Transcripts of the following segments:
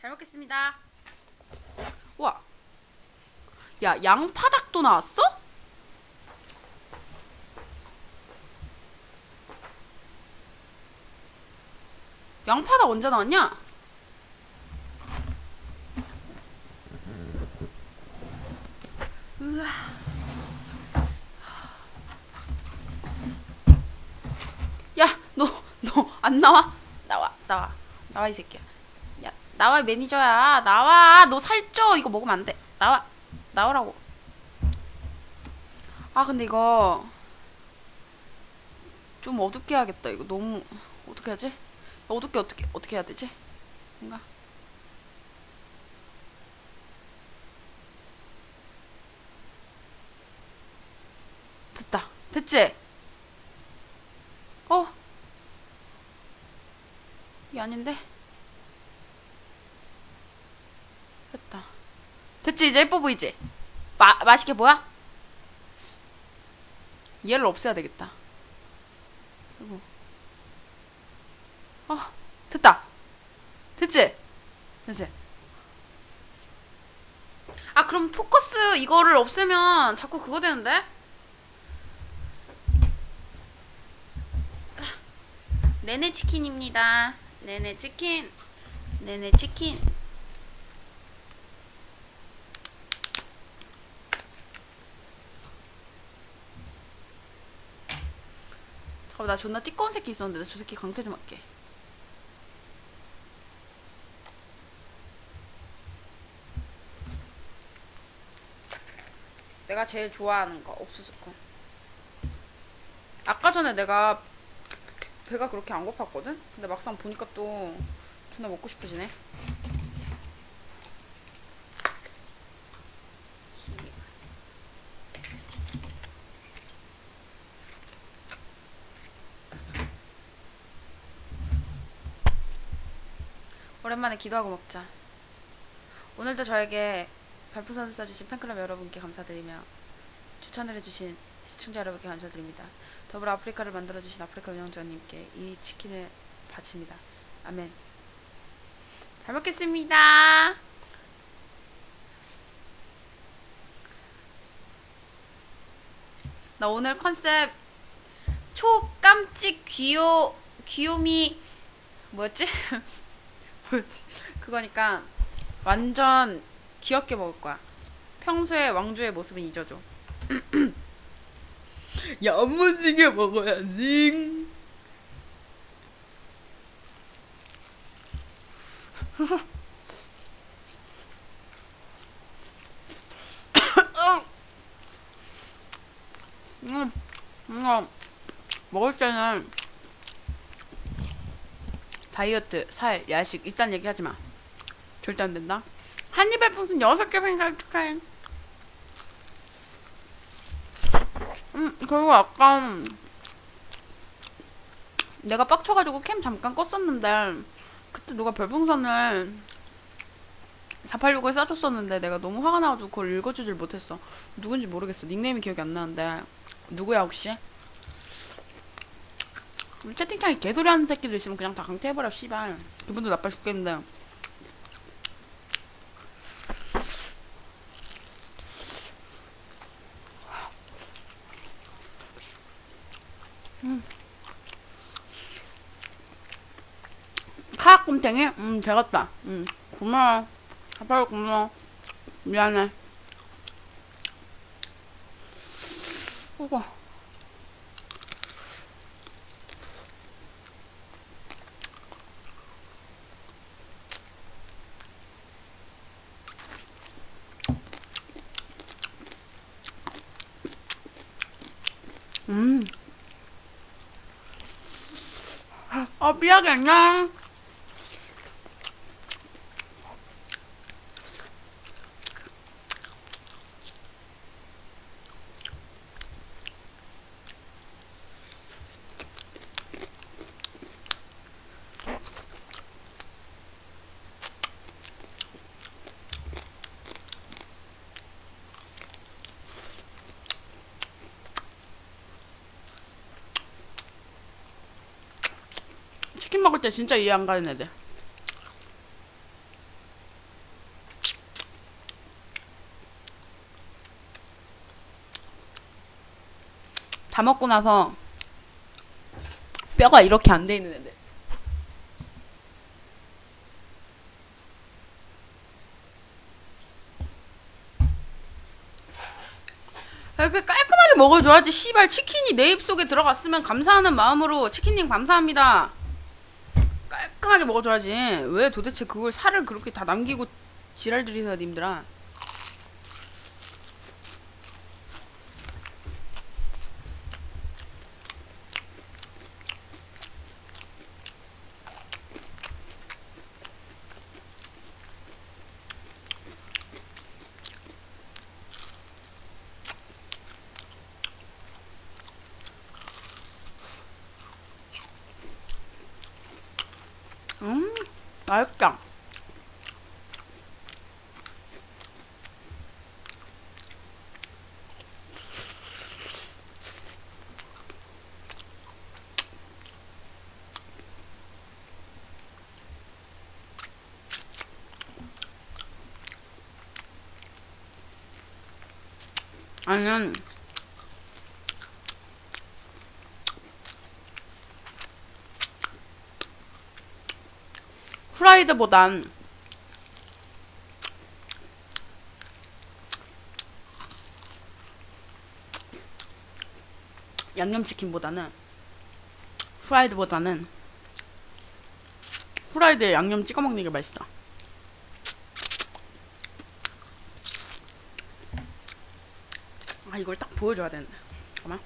잘 먹겠습니다. 우와. 야, 양파닭도 나왔어? 양파닭 언제 나왔냐? 으아. 야, 너, 너 안 나와? 나와, 나와, 나와 이 새끼야. 야, 나와 매니저야, 나와. 너 살쪄. 이거 먹으면 안 돼. 나와, 나오라고. 아, 근데 이거 좀 어둡게 해야겠다. 이거 너무 어떻게 하지? 어둡게 어떻게 어떻게 해야 되지? 뭔가. 됐다. 됐지? 어? 이게 아닌데? 됐다. 됐지? 이제 예뻐 보이지? 마, 맛있게 보여? 얘를 없애야 되겠다. 그리고. 어, 됐다. 됐지? 됐지? 아, 그럼 포커스 이거를 없애면 자꾸 그거 되는데? 네네 치킨입니다. 네네 치킨. 네네 치킨. 잠깐만 나 존나 띠꺼운 새끼 있었는데 저 새끼 강퇴 좀 할게. 내가 제일 좋아하는 거 옥수수콘. 아까 전에 내가 배가 그렇게 안 고팠거든? 근데 막상 보니까 또 존나 먹고 싶어지네. 오랜만에 기도하고 먹자. 오늘도 저에게 별풍선을 써주신 팬클럽 여러분께 감사드리며 추천을 해주신 시청자 여러분께 감사드립니다. 더불어 아프리카를 만들어주신 아프리카 운영자님께 이 치킨을 바칩니다. 아멘. 잘 먹겠습니다. 나 오늘 컨셉 초깜찍 귀요 귀요미 뭐였지? 뭐였지? 그거니까 완전 귀엽게 먹을 거야. 평소에 왕주의 모습은 잊어줘. 야무지게 먹어야지. 음, 음, 먹을 때는 다이어트, 살, 야식 이딴 얘기 하지 마. 절대 안 된다. 한 입에 풍선 여섯 개 생각해. 음, 그리고 약간 내가 빡쳐가지고 캠 잠깐 껐었는데 그때 누가 별풍선을 486을 싸줬었는데 내가 너무 화가 나가지고 그걸 읽어주질 못했어. 누군지 모르겠어. 닉네임이 기억이 안 나는데 누구야 혹시? 음, 채팅창에 개소리 하는 새끼들 있으면 그냥 다 강퇴해버려 씨발. 기분도 나빠 죽겠는데. 카약 곰탱이? 음, 되겠다. 음, 고마워. 아빠를 고마워. 미안해. 오고. 음. 아, 미안 때 진짜 이해 안 가는 애들. 다 먹고 나서 뼈가 이렇게 안 돼 있는 애들. 이렇게 깔끔하게 먹어줘야지 씨발 치킨이 내 입속에 들어갔으면 감사하는 마음으로 치킨님 감사합니다 깔끔하게 먹어줘야지. 왜 도대체 그걸 살을 그렇게 다 남기고 지랄들이세요, 님들아. 음, 맛있다. 아니 면 후라이드보단 양념치킨보다는 후라이드보다는 후라이드에 양념 찍어 먹는 게 맛있어. 아 이걸 딱 보여줘야 되는데. 잠깐만.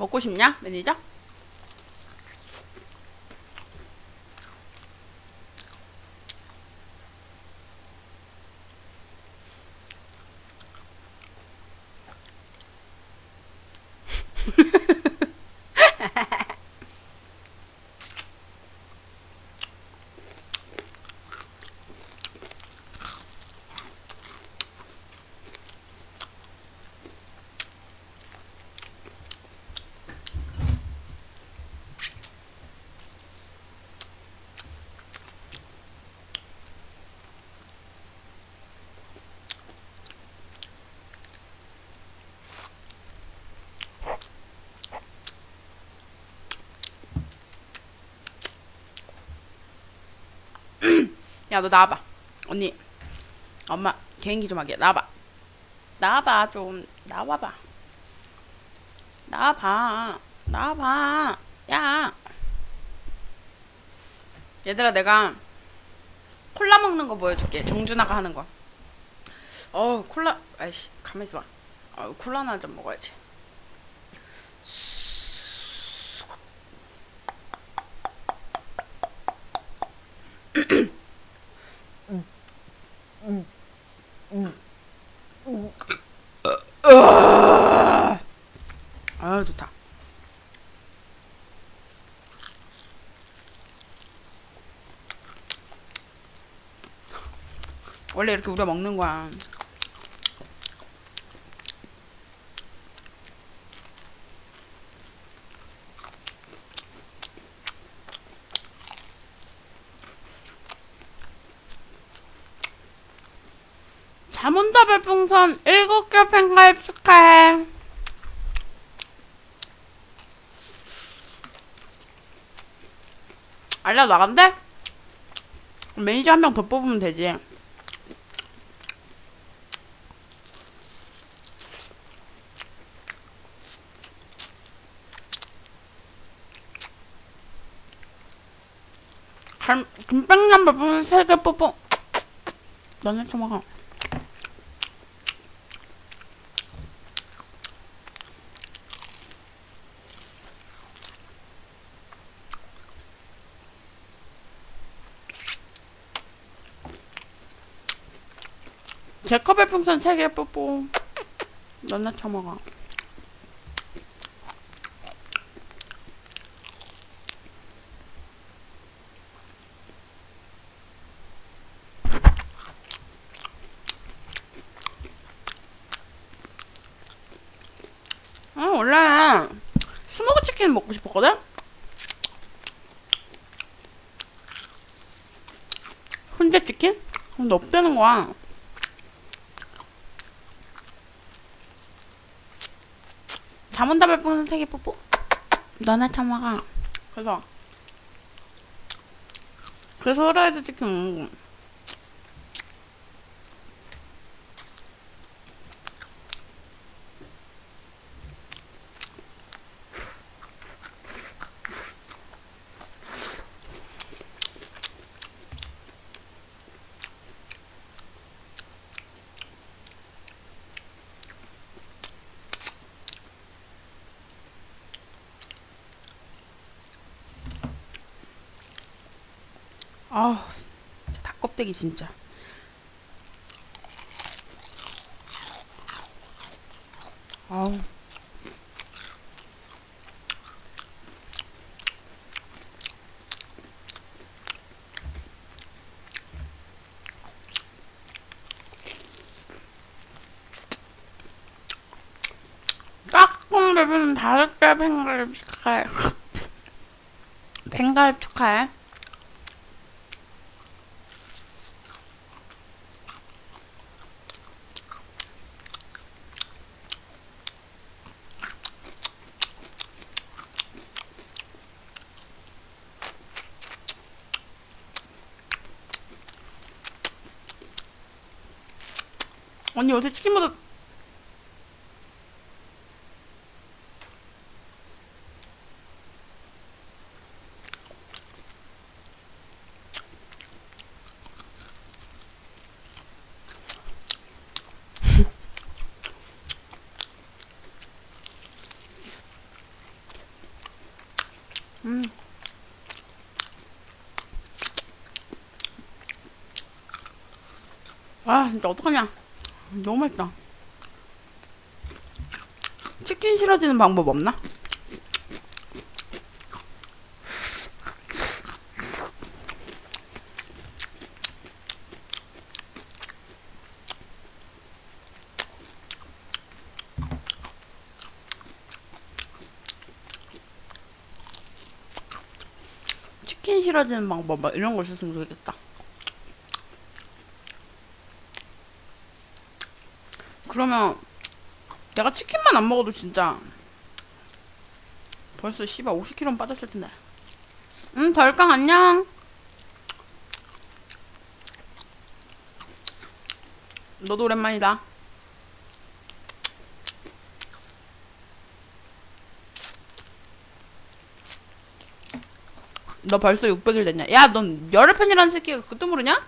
먹고 싶냐, 매니저? 야, 너 나와봐. 언니. 엄마, 개인기 좀 하게. 나와봐. 나와봐, 좀. 나와봐. 나와봐. 나와봐. 야. 얘들아, 내가 콜라 먹는 거 보여줄게. 정준아가 하는 거. 어, 콜라. 아이씨, 가만히 있어 봐. 어, 콜라나 좀 먹어야지. 음, 음, 음. 아 좋다. 원래 이렇게 우려 먹는 거야. 풍선 7개 팬가입 축하해. 알려 나간대? 매니저 한 명 더 뽑으면 되지. 갈- 김빵남 별풍선 3개 뽑고 너네 좀 먹어. 제컵 별풍선 3개 뽑고 너네 처먹어. 아, 원래 스모그 치킨 먹고 싶었거든? 훈제 치킨? 근데 없다는 거야. 별풍선 3개 뽑고 너나 참아가. 그래서 그래서 후라이드 치킨 먹는 거. 아우, 진짜 닭 껍데기 진짜. 아우. 깍꿍 레벨은 다섯 개 뱅갈 축하해. 뱅갈 축하해. 언니 요새 치킨보다 음. 아 진짜 어떡하냐 너무 맛있다 치킨 싫어지는 방법 없나? 치킨 싫어지는 방법 막 이런 거 있었으면 좋겠다 그러면 내가 치킨만 안 먹어도 진짜 벌써 씨발 50kg 빠졌을 텐데. 응, 덜깡 안녕. 너도 오랜만이다. 너 벌써 600일 됐냐? 야, 넌 열혈 팬이라는 새끼가 그것도 모르냐?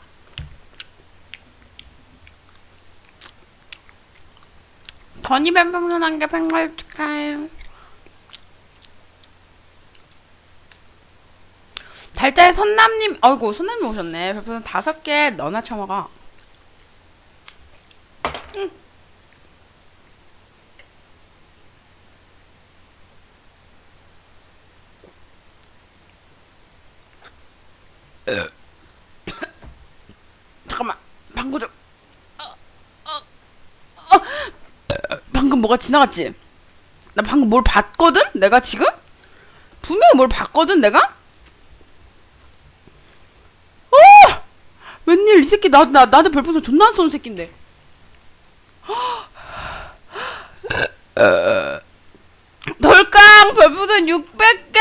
건이 뱀병선 한개 팬가입 축하해요. 달자의 선남님, 아이고, 선남님 오셨네. 별풍선 다섯 개 너나 처먹어. 응. 잠깐만, 방구 좀. 뭐가 지나갔지? 나 방금 뭘 봤거든? 내가 지금? 분명히 뭘 봤거든, 내가? 어! 웬일, 이 새끼, 나, 나, 나한테 별풍선 존나 안 쏘는 새끼인데. 돌깡 별풍선 600개!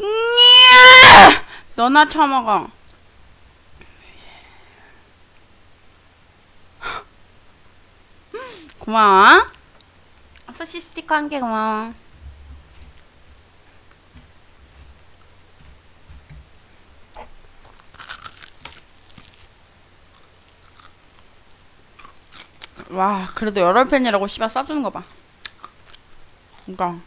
냐! 너나 처먹어. 고마워. 서시 스티커 한 개 고마워. 와, 그래도 열혈 팬이라고 씨발 싸주는 거 봐. 그니까.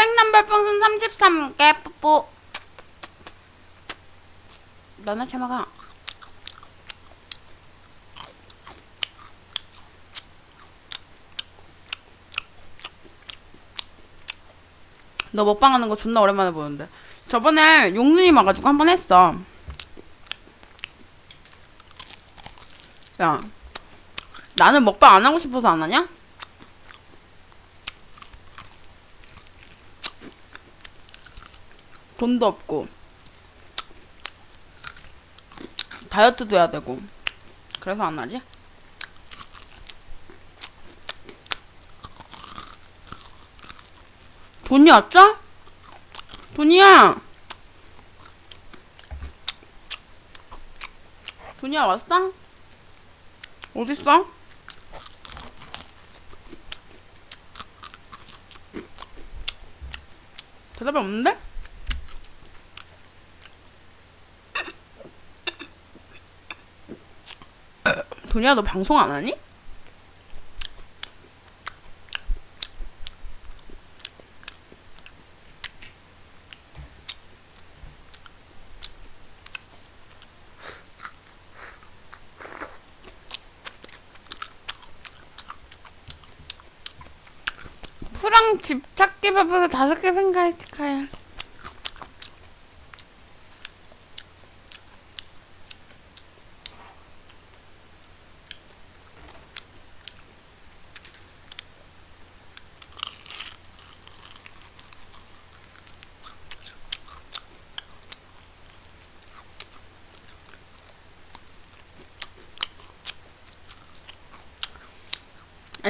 김백남 별풍선 33개 뿌뿌. 너나 참아가. 너 먹방 하는 거 존나 오랜만에 보는데. 저번에 용눈이 와가지고 한 번 했어. 야, 나는 먹방 안 하고 싶어서 안 하냐? 돈도 없고 다이어트도 해야 되고 그래서 안 하지? 돈이 왔죠? 돈이야 돈이야 왔어? 어딨어? 대답이 없는데? 돈이야 너 방송 안 하니? 집 찾기 바빠서 다섯 개 생각할까요?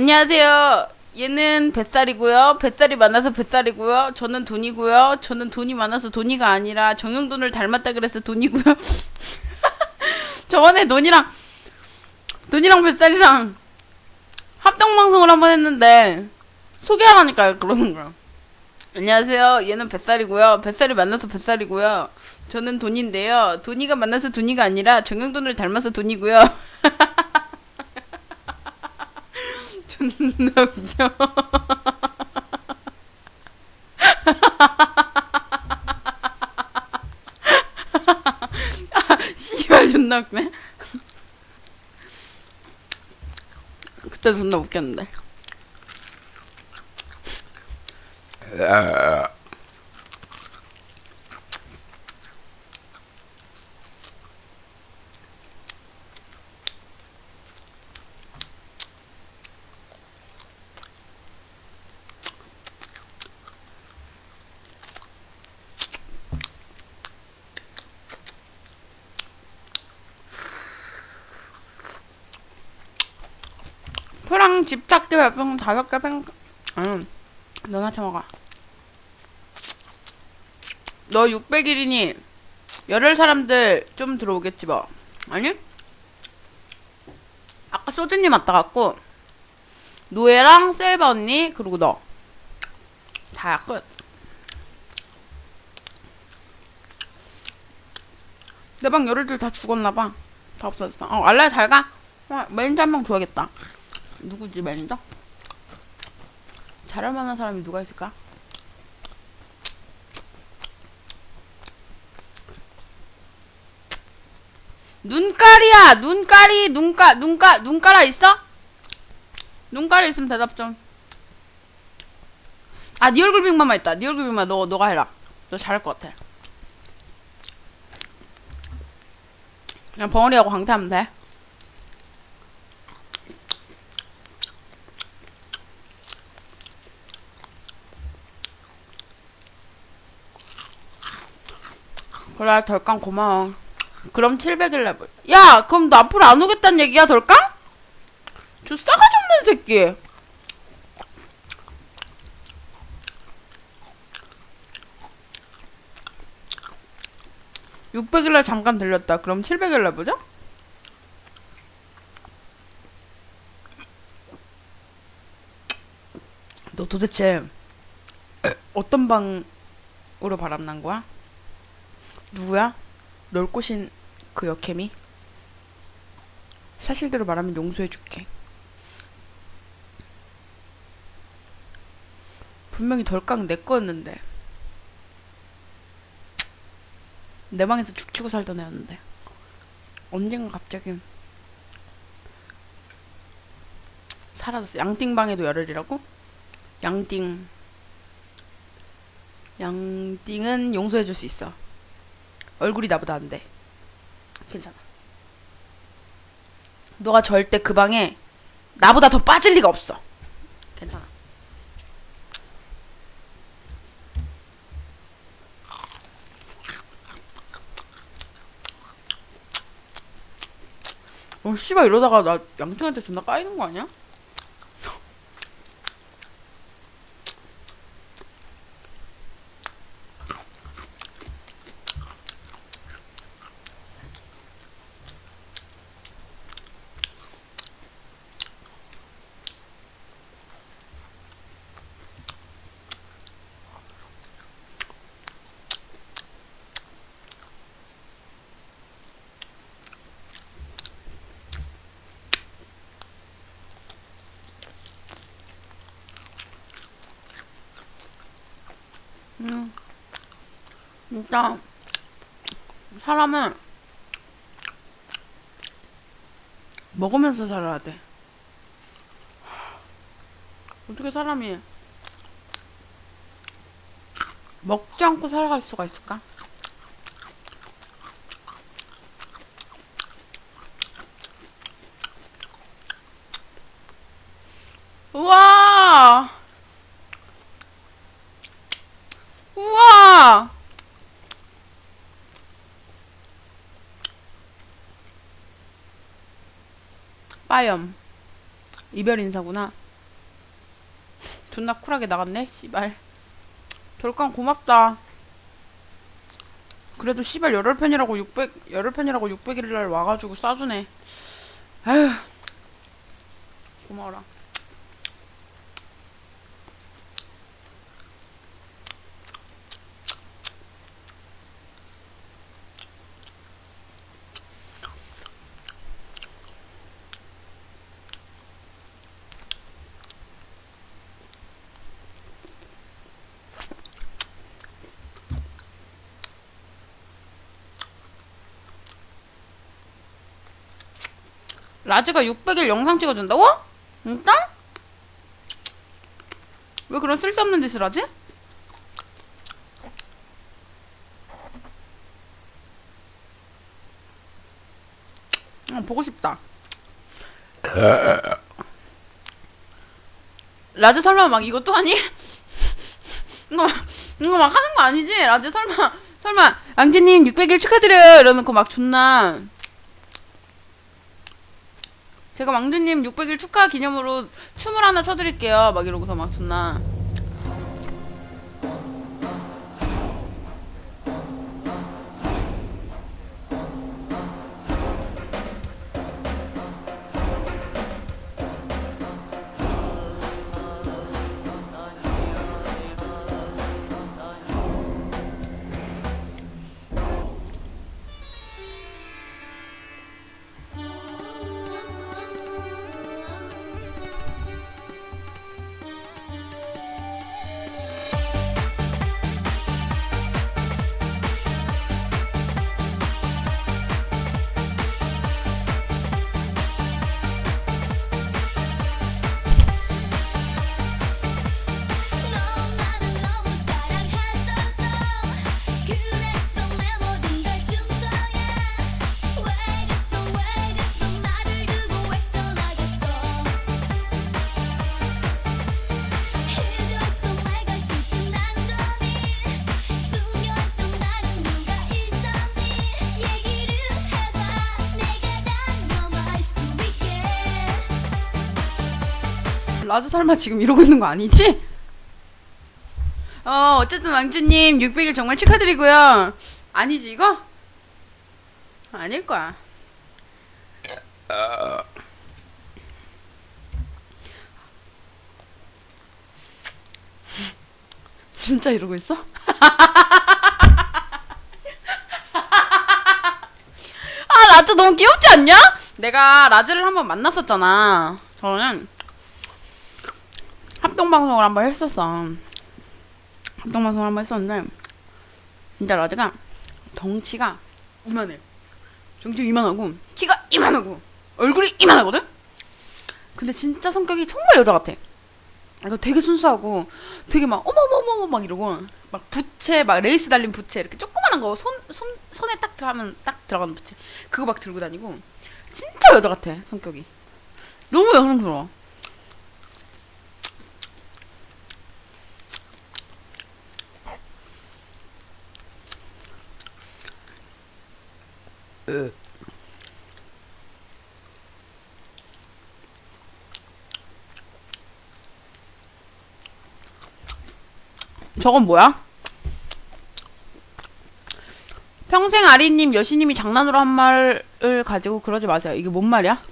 안녕하세요. 얘는 뱃살이고요. 뱃살이 많아서 뱃살이고요. 저는 돈이고요. 저는 돈이 많아서 돈이가 아니라 정영돈을 닮았다 그래서 돈이고요. 저번에 돈이랑 돈이랑 뱃살이랑 합동 방송을 한번 했는데 소개하라니까 그러는 거야. 안녕하세요. 얘는 뱃살이고요. 뱃살이 만나서 뱃살이고요. 저는 돈인데요. 돈이가 만나서 돈이가 아니라 정영돈을 닮아서 돈이고요. 존나 웃겨. 아, 씨발 존나 웃네. 그때 존나 웃겼는데. 프랑 집 찾기 별풍 다섯 개 팽, 응. 너나 처먹어. 너 600일이니 열혈 사람들 좀 들어오겠지 뭐. 아니? 아까 소주님 왔다 갔고 노예랑 셀바 언니 그리고 너. 다야 끝. 내 방 열혈들 다 죽었나봐. 다 없어졌어. 어, 알라야 잘 가. 어, 매니저 한 명 줘야겠다. 누구지 매니저? 잘할 만한 사람이 누가 있을까? 눈깔이야 눈깔이 눈깔 눈깔 눈깔아 있어? 눈깔이 있으면 대답 좀. 아, 네 얼굴 빅마마 있다. 네 얼굴 빅마 너 너가 해라. 너 잘할 것 같아. 그냥 벙어리하고 강퇴하면 돼. 그래 덜깡 고마워. 그럼 700일 레벨. 야, 그럼 너 앞으로 안 오겠다는 얘기야, 덜깡? 저 싸가지 없는 새끼. (600일날) 잠깐 들렸다 그럼 (700일날) 보자 너 도대체 어떤 방으로 바람난 거야? 누구야? 널 꼬신 그 여캠이? 사실대로 말하면 용서해줄게. 분명히 덜깡 내 거였는데. 내 방에서 죽치고 살던 애였는데. 언젠가 갑자기 사라졌어. 양띵방에도 열혈이라고? 양띵. 양띵은 용서해줄 수 있어. 얼굴이 나보다 안 돼. 괜찮아. 너가 절대 그 방에 나보다 더 빠질 리가 없어. 괜찮아. 어, 씨발 이러다가 나 양띵한테 존나 까이는 거 아니야? 음, 진짜 사람은 먹으면서 살아야 돼. 어떻게 사람이 먹지 않고 살아갈 수가 있을까? 우와! 우와! 빠염. 이별 인사구나. 존나 쿨하게 나갔네, 씨발. 돌깡 고맙다. 그래도 씨발 열흘 편이라고 600, 열흘 편이라고 600일 날 와가지고 싸주네. 아휴. 고마워라. 라즈가 600일 영상 찍어준다고? 진짜? 왜 그런 쓸데없는 짓을 하지? 어, 보고 싶다. 라즈 설마 막 이것도 하니? 이거, 막- 이거 막 하는 거 아니지? 라즈 설마, 설마, 양재님 600일 축하드려요! 이러놓고 막 존나. 제가 망주님 600일 축하 기념으로 춤을 하나 춰드릴게요. 막 이러고서 막 존나. 라즈 설마 지금 이러고 있는 거 아니지? 어, 어쨌든 왕주님 600일 정말 축하드리고요. 아니지 이거? 아닐 거야. 진짜 이러고 있어? 아, 라즈 너무 귀엽지 않냐? 내가 라즈를 한번 만났었잖아. 저는 합동방송을 한번 했었어. 합동방송을 한번 했었는데, 진짜 라즈가 덩치가 이만해. 덩치 이만하고, 키가 이만하고, 얼굴이 이만하거든? 근데 진짜 성격이 정말 여자 같아. 이거 되게 순수하고, 되게 막, 어머머머머 막 이러고, 막 부채, 막 레이스 달린 부채, 이렇게 조그만한 거, 손, 손, 손에 딱 들어가면 딱 들어가는 부채. 그거 막 들고 다니고, 진짜 여자 같아, 성격이. 너무 여성스러워. 저건 뭐야? 평생 아리님 여신님이 장난으로 한 말을 가지고 그러지 마세요. 이게 뭔 말이야?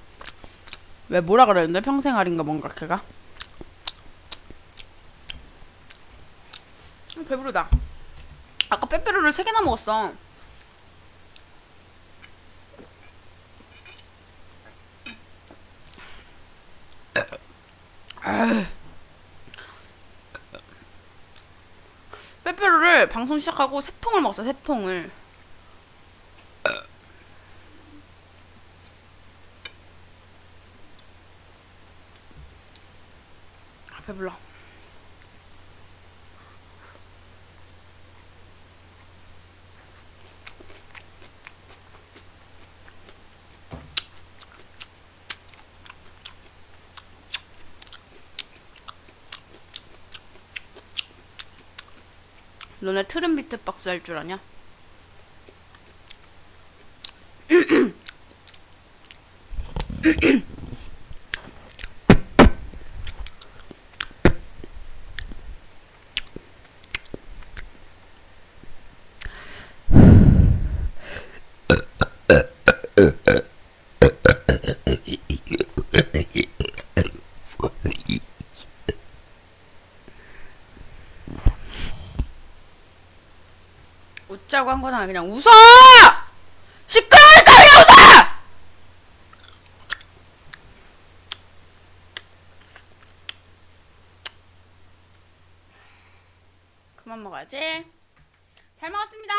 왜 뭐라 그랬는데 평생 아리인가 뭔가 걔가? 음, 배부르다. 아까 빼빼로를 세 개나 먹었어. 빼빼로를 방송 시작하고 세 통을 먹었어, 세 통을. 아, 배불러. 너네 트름 비트박스 할 줄 아냐? 거잖아. 그냥 웃어! 시끄러우니까 그냥 웃어! 그만 먹어야지. 잘 먹었습니다.